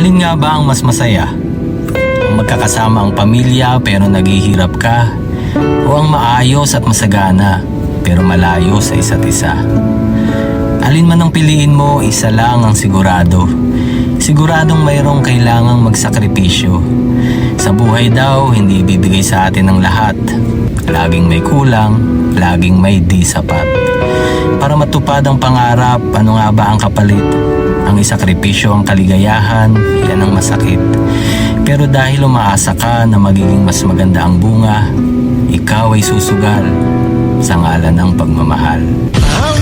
Alin nga ba ang mas masaya? Ang magkakasama ang pamilya pero naghihirap ka? O ang maayos at masagana pero malayo sa isa't isa? Alin man ang piliin mo, isa lang ang sigurado. Siguradong mayroong kailangang magsakripisyo. Sa buhay daw, hindi ibibigay sa atin ang lahat. Laging may kulang, laging may di sapat. Para matupad ang pangarap, ano nga ba ang kapalit? Ang isakripisyo ang kaligayahan, yan ang masakit. Pero dahil umaasa ka na magiging mas maganda ang bunga, ikaw ay susugal sa ngalan ng pagmamahal. Ang